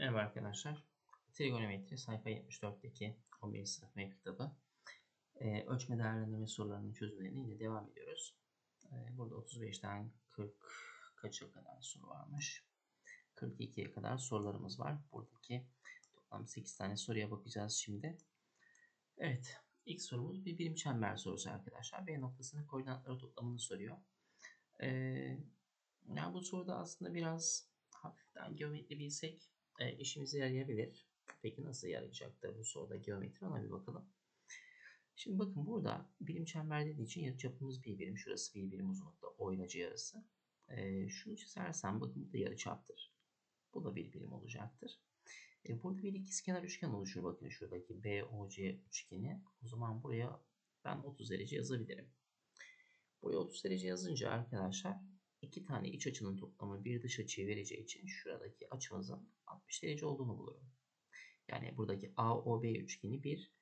Merhaba arkadaşlar. Trigonometri sayfa 74'teki 11. sınıf MEP kitabı. Ee, ölçme değerlendirme sorularının çözümlerine yine devam ediyoruz. Ee, burada 35'ten 40 kaça kadar soru varmış. 42'ye kadar sorularımız var. Buradaki toplam 8 tane soruya bakacağız şimdi. Evet. ilk sorumuz bir birim çember sorusu arkadaşlar. B noktasının koordinatları toplamını soruyor. Ee, yani bu soruda aslında biraz hafiften geometri bilsek e, işimize yarayabilir. Peki nasıl yarayacaktır bu soruda geometri ona bir bakalım. Şimdi bakın burada birim çember dediği için yarıçapımız bir birim. Şurası bir birim uzunlukta oynacı yarısı. E, şunu çizersem bakın bu da yarıçaptır. Bu da bir birim olacaktır. E, burada bir ikizkenar üçgen oluşur. Bakın şuradaki BOC üçgeni. O zaman buraya ben 30 derece yazabilirim. Buraya 30 derece yazınca arkadaşlar iki tane iç açının toplamı bir dış açıyı vereceği için şuradaki açımızın 60 derece olduğunu bulurum. Yani buradaki AOB üçgeni bir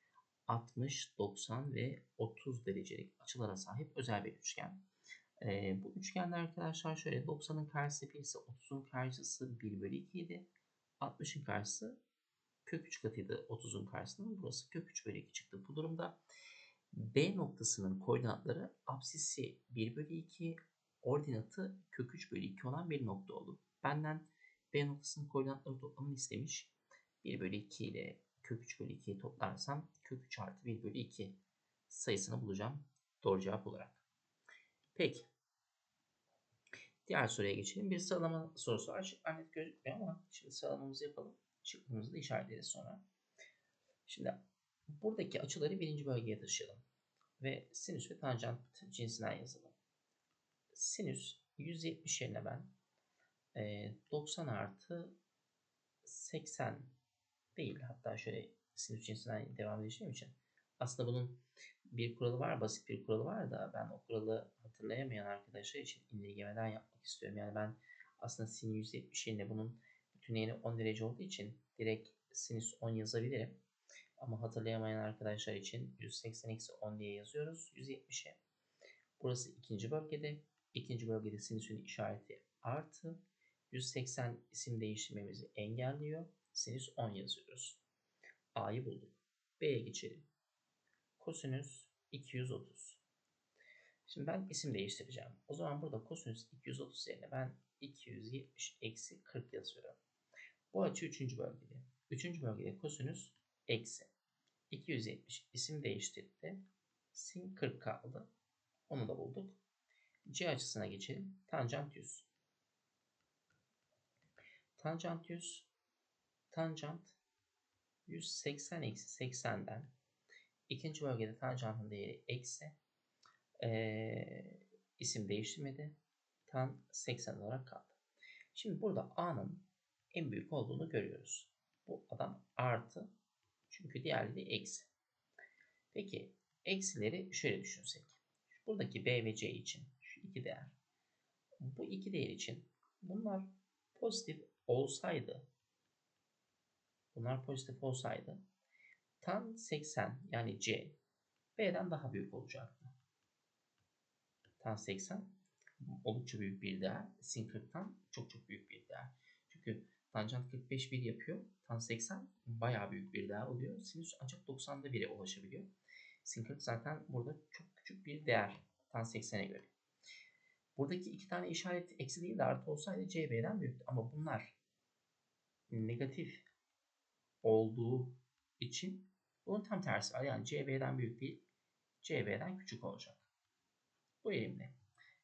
60, 90 ve 30 derecelik açılara sahip özel bir üçgen. Ee, bu üçgende arkadaşlar şöyle 90'ın karşısı 1 ise 30'un karşısı 1 bölü 2 idi. 60'ın karşısı kök 3 katıydı 30'un karşısında. Burası kök 3 bölü 2 çıktı. Bu durumda B noktasının koordinatları apsisi 1 bölü 2, ordinatı kök 3 bölü 2 olan bir nokta oldu. Benden B noktasının koordinatları toplamını istemiş. 1 bölü 2 ile kök 3 bölü 2'yi toplarsam kök 3 artı 1 bölü 2 sayısını bulacağım. Doğru cevap olarak. Peki. Diğer soruya geçelim. Bir sıralama sorusu var. Şıklar net gözükmüyor ama şimdi sıralamamızı yapalım. Şıklarımızı da işaretleriz sonra. Şimdi buradaki açıları birinci bölgeye taşıyalım. Ve sinüs ve tanjant cinsinden yazalım sinüs 170 yerine ben e, 90 artı 80 değil hatta şöyle sinüs cinsinden devam edeceğim için aslında bunun bir kuralı var basit bir kuralı var da ben o kuralı hatırlayamayan arkadaşlar için indirgemeden yapmak istiyorum. Yani ben aslında sin 170 yerine bunun bütünleyeni 10 derece olduğu için direkt sinüs 10 yazabilirim. Ama hatırlayamayan arkadaşlar için 180 eksi 10 diye yazıyoruz 170'e. Burası ikinci bölgede. İkinci bölgede sinüsün işareti artı. 180 isim değiştirmemizi engelliyor. Sinüs 10 yazıyoruz. A'yı bulduk. B'ye geçelim. Kosinüs 230. Şimdi ben isim değiştireceğim. O zaman burada kosinüs 230 yerine ben 270 eksi 40 yazıyorum. Bu açı 3. bölgede. 3. bölgede kosinüs eksi 270 isim değiştirdi. Sin 40 kaldı. Onu da bulduk. C açısına geçelim. Tanjant 100. Tanjant 100. Tanjant 180 eksi 80'den ikinci bölgede tanjantın değeri eksi ee, isim değiştirmedi. Tan 80 olarak kaldı. Şimdi burada A'nın en büyük olduğunu görüyoruz. Bu adam artı çünkü diğerleri eksi. Peki eksileri şöyle düşünsek. Buradaki B ve C için şu iki değer. Bu iki değer için bunlar pozitif olsaydı bunlar pozitif olsaydı tan 80 yani C B'den daha büyük olacaktı. Tan 80 oldukça büyük bir değer. Sin 40'tan çok çok büyük bir değer. Çünkü tanjant 45 1 yapıyor. Tan 80 bayağı büyük bir değer oluyor. Sinüs ancak 90'da 1'e ulaşabiliyor. Sin 40 zaten burada çok küçük bir değer. Tan 80'e göre. Buradaki iki tane işaret eksi değil de artı olsaydı CB'den büyüktü. Ama bunlar negatif olduğu için bunun tam tersi var. Yani CB'den büyük değil, CB'den küçük olacak. Bu elimde.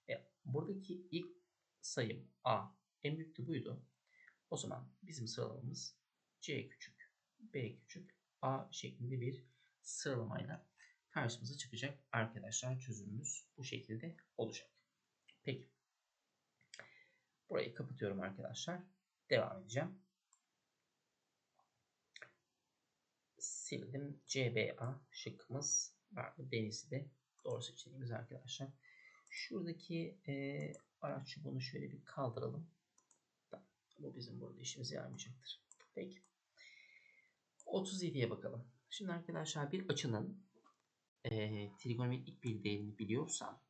E, buradaki ilk sayım A en büyüktü buydu. O zaman bizim sıralamamız C küçük, B küçük, A şeklinde bir sıralamayla karşımıza çıkacak arkadaşlar. Çözümümüz bu şekilde olacak. Peki. Burayı kapatıyorum arkadaşlar. Devam edeceğim. Sildim. CBA şıkkımız vardı. Deniz'i de doğru seçeneğimiz arkadaşlar. Şuradaki e, araç çubuğunu şöyle bir kaldıralım. Bu bizim burada işimize yaramayacaktır. Peki. 37'ye bakalım. Şimdi arkadaşlar bir açının e, trigonometrik bir değerini biliyorsam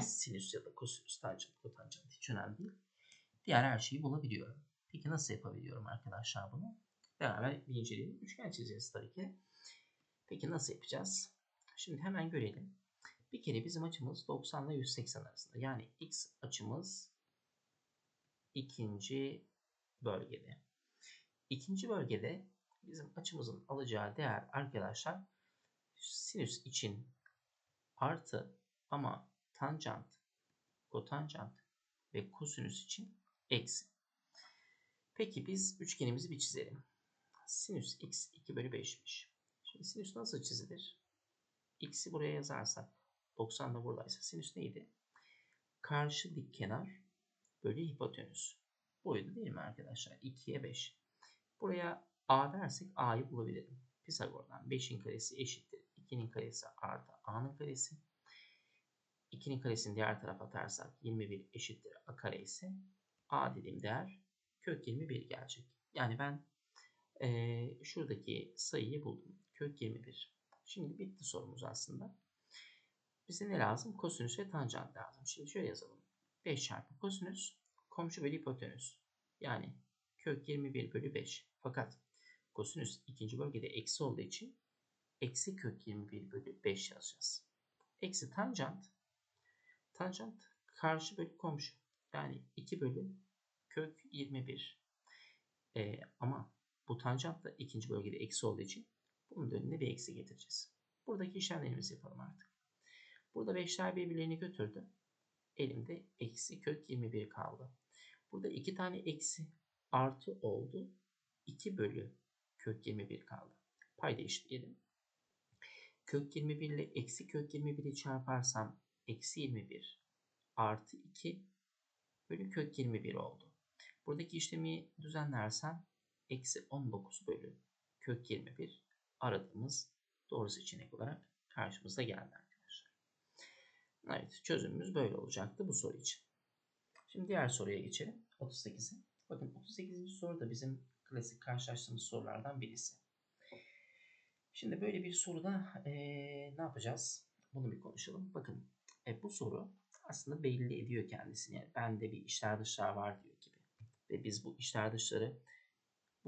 sinüs ya da kosinüs, tanjant, kotanjant hiç önemli değil. Diğer her şeyi bulabiliyorum. Peki nasıl yapabiliyorum arkadaşlar bunu? Beraber bir inceleyelim. Üçgen çizeceğiz tabii ki. Peki nasıl yapacağız? Şimdi hemen görelim. Bir kere bizim açımız 90 ile 180 arasında. Yani x açımız ikinci bölgede. İkinci bölgede bizim açımızın alacağı değer arkadaşlar sinüs için artı ama tanjant, kotanjant ve kosinüs için eksi. Peki biz üçgenimizi bir çizelim. Sinüs x 2 bölü 5'miş. Şimdi sinüs nasıl çizilir? X'i buraya yazarsak 90 da buradaysa sinüs neydi? Karşı dik kenar bölü hipotenüs. Buydu değil mi arkadaşlar? 2'ye 5. Buraya a dersek a'yı bulabilirim. Pisagor'dan 5'in karesi eşittir. 2'nin karesi artı a'nın karesi. 2'nin karesini diğer tarafa atarsak 21 eşittir a kare ise a dediğim değer kök 21 gelecek. Yani ben e, şuradaki sayıyı buldum. Kök 21. Şimdi bitti sorumuz aslında. Bize ne lazım? Kosinüs ve tanjant lazım. Şimdi şöyle yazalım. 5 çarpı kosinüs komşu bölü hipotenüs. Yani kök 21 bölü 5. Fakat kosinüs ikinci bölgede eksi olduğu için eksi kök 21 bölü 5 yazacağız. Eksi tanjant. Tanjant karşı bölü komşu. Yani 2 bölü kök 21. Ee, ama bu tanjant da ikinci bölgede eksi olduğu için bunun önüne bir eksi getireceğiz. Buradaki işlemlerimizi yapalım artık. Burada 5'ler birbirlerini götürdü. Elimde eksi kök 21 kaldı. Burada iki tane eksi artı oldu. 2 bölü kök 21 kaldı. Payda eşitleyelim. Kök 21 ile eksi kök 21'i çarparsam eksi 21 artı 2 bölü kök 21 oldu. Buradaki işlemi düzenlersem eksi 19 bölü kök 21 aradığımız doğru seçenek olarak karşımıza geldi arkadaşlar. Evet çözümümüz böyle olacaktı bu soru için. Şimdi diğer soruya geçelim. 38'e. Bakın 38. soru da bizim klasik karşılaştığımız sorulardan birisi. Şimdi böyle bir soruda ee, ne yapacağız? Bunu bir konuşalım. Bakın e, bu soru aslında belli ediyor kendisini. Yani bende bir işler dışlar var diyor gibi. Ve biz bu işler dışları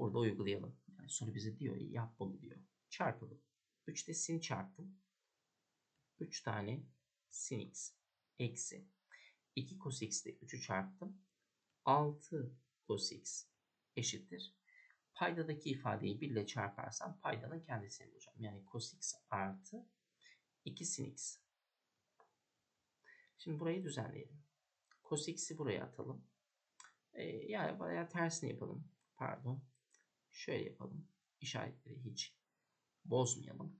burada uygulayalım. Yani soru bize diyor yap bunu diyor. Çarpalım. 3'te sin çarptım. 3 tane sin x eksi 2 cos x ile 3'ü çarptım. 6 cos x eşittir. Paydadaki ifadeyi 1 ile çarparsam paydanın kendisini bulacağım. Yani cos x artı 2 sin x. Şimdi burayı düzenleyelim. Cos x'i buraya atalım. Ee, yani bayağı tersini yapalım. Pardon. Şöyle yapalım. İşaretleri hiç bozmayalım.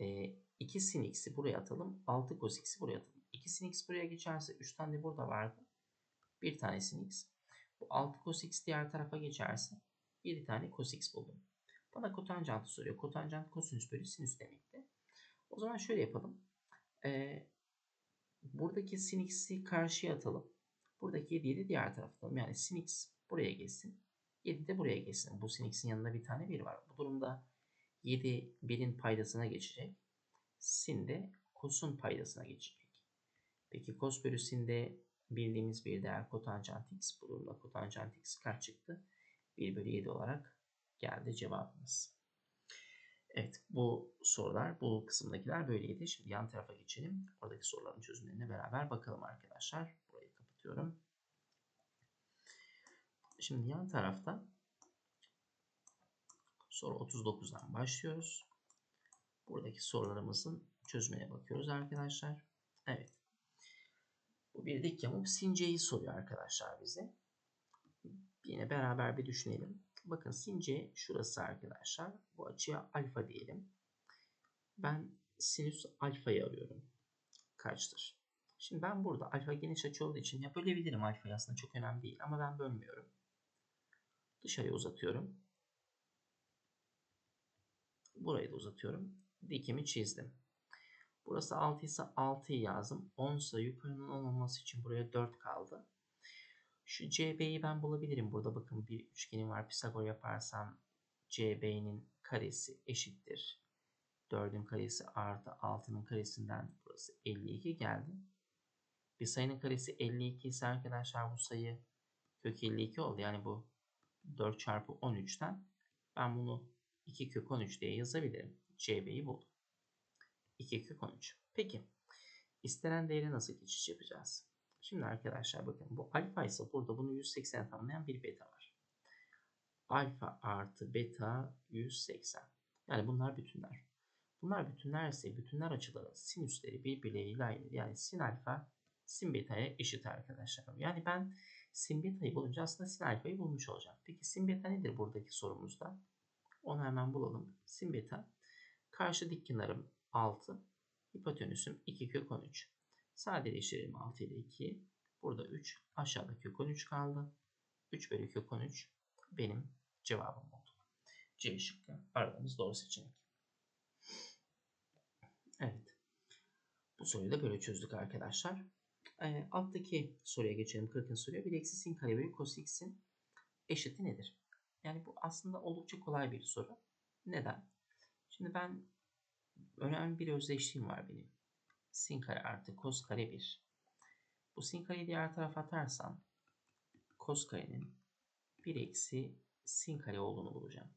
Ee, 2 sin x'i buraya atalım. 6 cos x'i buraya atalım. 2 sin x buraya geçerse 3 tane de burada vardı. Bir tane sin x. Bu 6 cos x diğer tarafa geçerse 7 tane cos x buldum. Bana kotanjantı soruyor. Kotanjant kosinüs bölü sinüs demekti. O zaman şöyle yapalım. Ee, buradaki sin x'i karşıya atalım. Buradaki 7'yi de diğer tarafa atalım. Yani sin x buraya geçsin. 7 de buraya geçsin. Bu sin x'in yanında bir tane 1 var. Bu durumda 7 1'in paydasına geçecek. Sin de cos'un paydasına geçecek. Peki cos bölü sin'de bildiğimiz bir değer kotanjant x. Bu durumda kotanjant x kaç çıktı? 1 bölü 7 olarak geldi cevabımız. Evet bu sorular bu kısımdakiler böyleydi. Şimdi yan tarafa geçelim. Oradaki soruların çözümlerine beraber bakalım arkadaşlar. Burayı kapatıyorum. Şimdi yan tarafta soru 39'dan başlıyoruz. Buradaki sorularımızın çözümüne bakıyoruz arkadaşlar. Evet. Bu bir dik yamuk sinceyi soruyor arkadaşlar bize. Yine beraber bir düşünelim. Bakın since şurası arkadaşlar. Bu açıya alfa diyelim. Ben sinüs alfayı arıyorum. Kaçtır? Şimdi ben burada alfa geniş açı olduğu için ya bölebilirim alfayı aslında çok önemli değil ama ben bölmüyorum. Dışarıya uzatıyorum. Burayı da uzatıyorum. Dikimi çizdim. Burası 6 ise 6'yı yazdım. 10 ise yukarının olmaması için buraya 4 kaldı. Şu CB'yi ben bulabilirim. Burada bakın bir üçgenim var. Pisagor yaparsam CB'nin karesi eşittir. 4'ün karesi artı 6'nın karesinden burası 52 geldi. Bir sayının karesi 52 ise arkadaşlar bu sayı kök 52 oldu. Yani bu 4 çarpı 13'ten ben bunu 2 kök 13 diye yazabilirim. CB'yi buldum. 2 kök 13. Peki istenen değeri nasıl geçiş yapacağız? Şimdi arkadaşlar bakın bu alfa ise burada bunu 180'e tamamlayan bir beta var. Alfa artı beta 180. Yani bunlar bütünler. Bunlar bütünler ise bütünler açıların sinüsleri birbirleriyle aynı. Yani sin alfa sin beta'ya eşit arkadaşlar. Yani ben sin beta'yı bulunca aslında sin alfa'yı bulmuş olacağım. Peki sin beta nedir buradaki sorumuzda? Onu hemen bulalım. Sin beta karşı dik kenarım 6, hipotenüsüm 2 kök 13. Sadeleştirelim 6 ile 2. Burada 3. Aşağıda kök 13 kaldı. 3 bölü kök 13 benim cevabım oldu. C şıkkı aradığımız doğru seçenek. Evet. Bu soruyu da böyle çözdük arkadaşlar. E, alttaki soruya geçelim. 40. soruya. 1 eksi sin kare bölü cos x'in eşiti nedir? Yani bu aslında oldukça kolay bir soru. Neden? Şimdi ben önemli bir özdeşliğim var benim. Sin kare artı cos kare 1. Bu sin kareyi diğer tarafa atarsam cos karenin 1 eksi sin kare olduğunu bulacağım.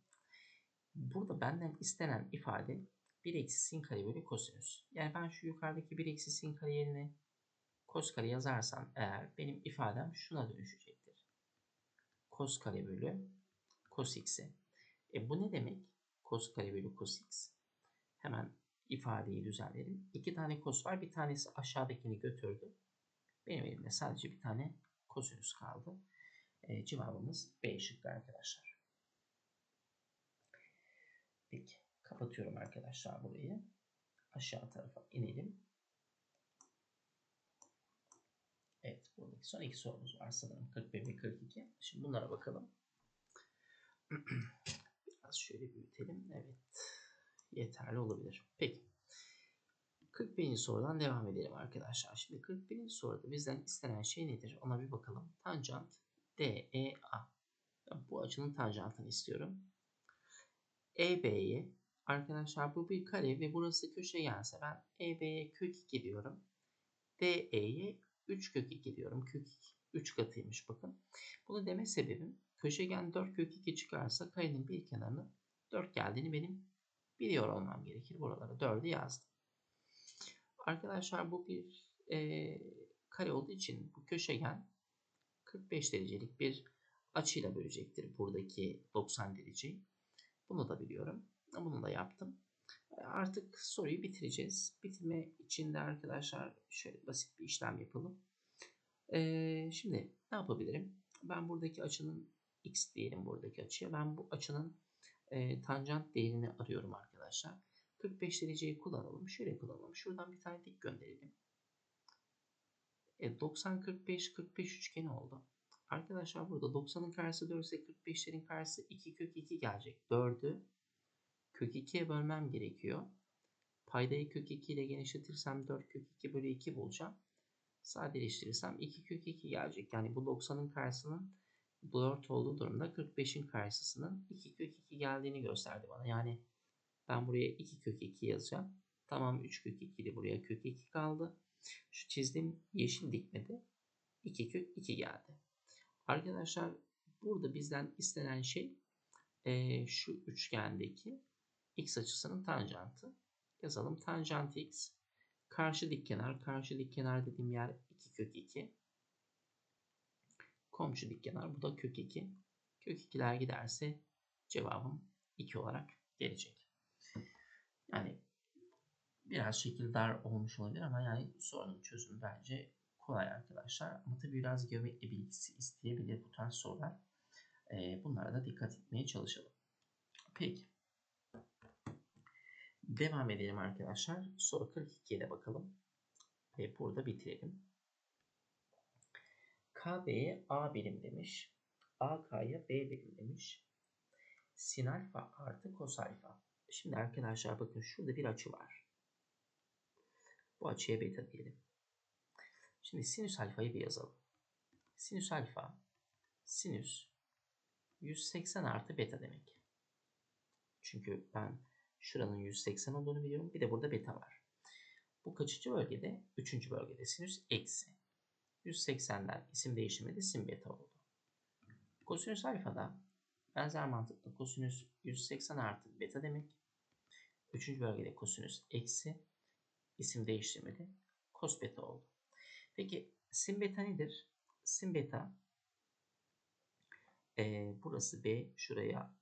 Burada benden istenen ifade 1 eksi sin kare bölü kosinüs. Yani ben şu yukarıdaki 1 eksi sin kare yerine cos kare yazarsam eğer benim ifadem şuna dönüşecektir. Cos kare bölü cos x'e. E bu ne demek? Cos kare bölü cos x. Hemen ifadeyi düzenlerim. İki tane cos var. Bir tanesi aşağıdakini götürdü. Benim elimde sadece bir tane kosinüs kaldı. E, cevabımız B şıkkı arkadaşlar. Peki. Kapatıyorum arkadaşlar burayı. Aşağı tarafa inelim. Evet. Buradaki son iki sorumuz var sanırım. 41 ve 42. Şimdi bunlara bakalım. Biraz şöyle büyütelim. Evet. Yeterli olabilir. Peki. 41. sorudan devam edelim arkadaşlar. Şimdi 41. soruda bizden istenen şey nedir? Ona bir bakalım. Tanjant DEA. Bu açının tanjantını istiyorum. EB'ye arkadaşlar bu bir kare ve burası köşegense ben EB'ye kök 2 diyorum. DE'ye 3 kök 2 diyorum. Kök 2 3 katıymış bakın. Bunu deme sebebim köşegen 4 kök 2 çıkarsa karenin bir kenarını 4 geldiğini benim biliyor olmam gerekir. Buralara 4'ü yazdım. Arkadaşlar bu bir e, kare olduğu için bu köşegen 45 derecelik bir açıyla bölecektir buradaki 90 dereceyi. Bunu da biliyorum. Bunu da yaptım. Artık soruyu bitireceğiz. Bitirme için de arkadaşlar şöyle basit bir işlem yapalım. Ee, şimdi ne yapabilirim? Ben buradaki açının x diyelim buradaki açıya. Ben bu açının e, tanjant değerini arıyorum arkadaşlar. 45 dereceyi kullanalım. Şöyle kullanalım. Şuradan bir tane dik gönderelim. E, 90 45 45 üçgeni oldu. Arkadaşlar burada 90'ın karşısı 4 ise 45'lerin karşısı 2 kök 2 gelecek. 4'ü kök 2'ye bölmem gerekiyor. Paydayı kök 2 ile genişletirsem 4 kök 2 bölü 2 bulacağım. Sadeleştirirsem 2 kök 2 gelecek. Yani bu 90'ın karşısının 4 olduğu durumda 45'in karşısının 2 kök 2 geldiğini gösterdi bana. Yani ben buraya 2 kök 2 yazacağım. Tamam 3 kök 2 idi buraya kök 2 kaldı. Şu çizdiğim yeşil dikmede 2 kök 2 geldi. Arkadaşlar burada bizden istenen şey e, şu üçgendeki x açısının tanjantı. Yazalım tanjant x. Karşı dik kenar. Karşı dik kenar dediğim yer 2 kök 2. Komşu dik kenar. Bu da kök 2. Kök 2'ler giderse cevabım 2 olarak gelecek. Yani biraz şekil dar olmuş olabilir ama yani sorunun çözümü bence kolay arkadaşlar. Ama tabii biraz geometri bilgisi isteyebilir bu tarz sorular. Ee, bunlara da dikkat etmeye çalışalım. Peki. Devam edelim arkadaşlar. Soru 42'ye de bakalım. Ve burada bitirelim. KB'ye A birim demiş. AK'ya B birim demiş. Sin alfa artı kos alfa. Şimdi arkadaşlar bakın şurada bir açı var. Bu açıya beta diyelim. Şimdi sinüs alfayı bir yazalım. Sinüs alfa sinüs 180 artı beta demek. Çünkü ben şuranın 180 olduğunu biliyorum. Bir de burada beta var. Bu kaçıncı bölgede? Üçüncü bölgede sinüs eksi. 180'den isim değiştirmedi sin beta oldu. Kosinüs alfada benzer mantıkla kosinüs 180 artı beta demek. Üçüncü bölgede kosinüs eksi isim değiştirmedi. Kos beta oldu. Peki sin beta nedir? Sin beta e, burası B şuraya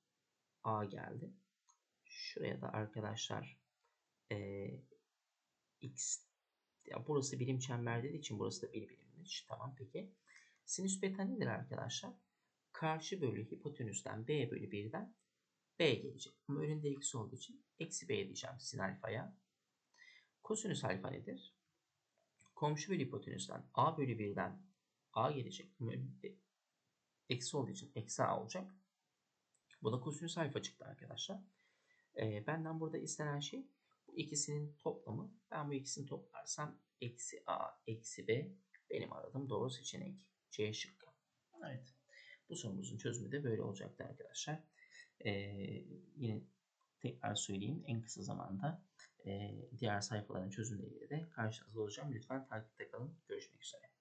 A geldi. Şuraya da arkadaşlar e, X ya burası birim çember dediği için burası da bir birimmiş. Tamam peki. Sinüs beta nedir arkadaşlar? Karşı bölü hipotenüsten B bölü 1'den B gelecek. Ama önünde eksi olduğu için eksi B diyeceğim sin alfaya. Kosinüs alfa nedir? Komşu bölü hipotenüsten A bölü 1'den A gelecek. Ama önünde eksi olduğu için eksi A olacak. Bu da kosinüs alfa çıktı arkadaşlar. Ee, benden burada istenen şey bu ikisinin toplamı. Ben bu ikisini toplarsam eksi A eksi B benim aradığım doğru seçenek. C şıkkı. Evet. Bu sorumuzun çözümü de böyle olacaktı arkadaşlar. Ee, yine tekrar söyleyeyim en kısa zamanda e, diğer sayfaların çözümleriyle de karşınızda olacağım. Lütfen takipte kalın. Görüşmek üzere.